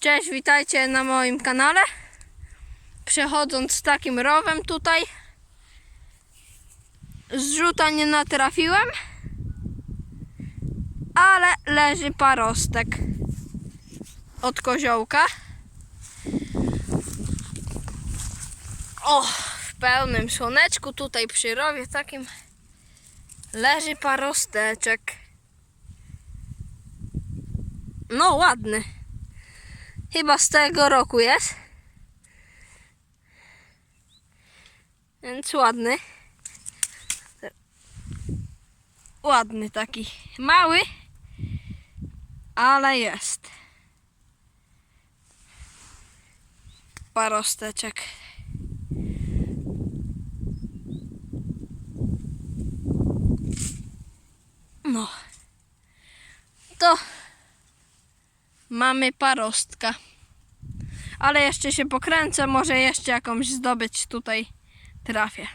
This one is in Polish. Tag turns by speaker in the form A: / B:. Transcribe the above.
A: Cześć, witajcie na moim kanale. Przechodząc takim rowem tutaj, zrzuta nie natrafiłem, ale leży parostek od koziołka. O, w pełnym słoneczku tutaj przy rowie takim leży parosteczek. No ładny. Chyba z tego roku jest. Więc ładny. Ładny taki. Mały, ale jest. Parosteczek. No. To mamy parostka. Ale jeszcze się pokręcę, może jeszcze jakąś zdobyć tutaj trafię.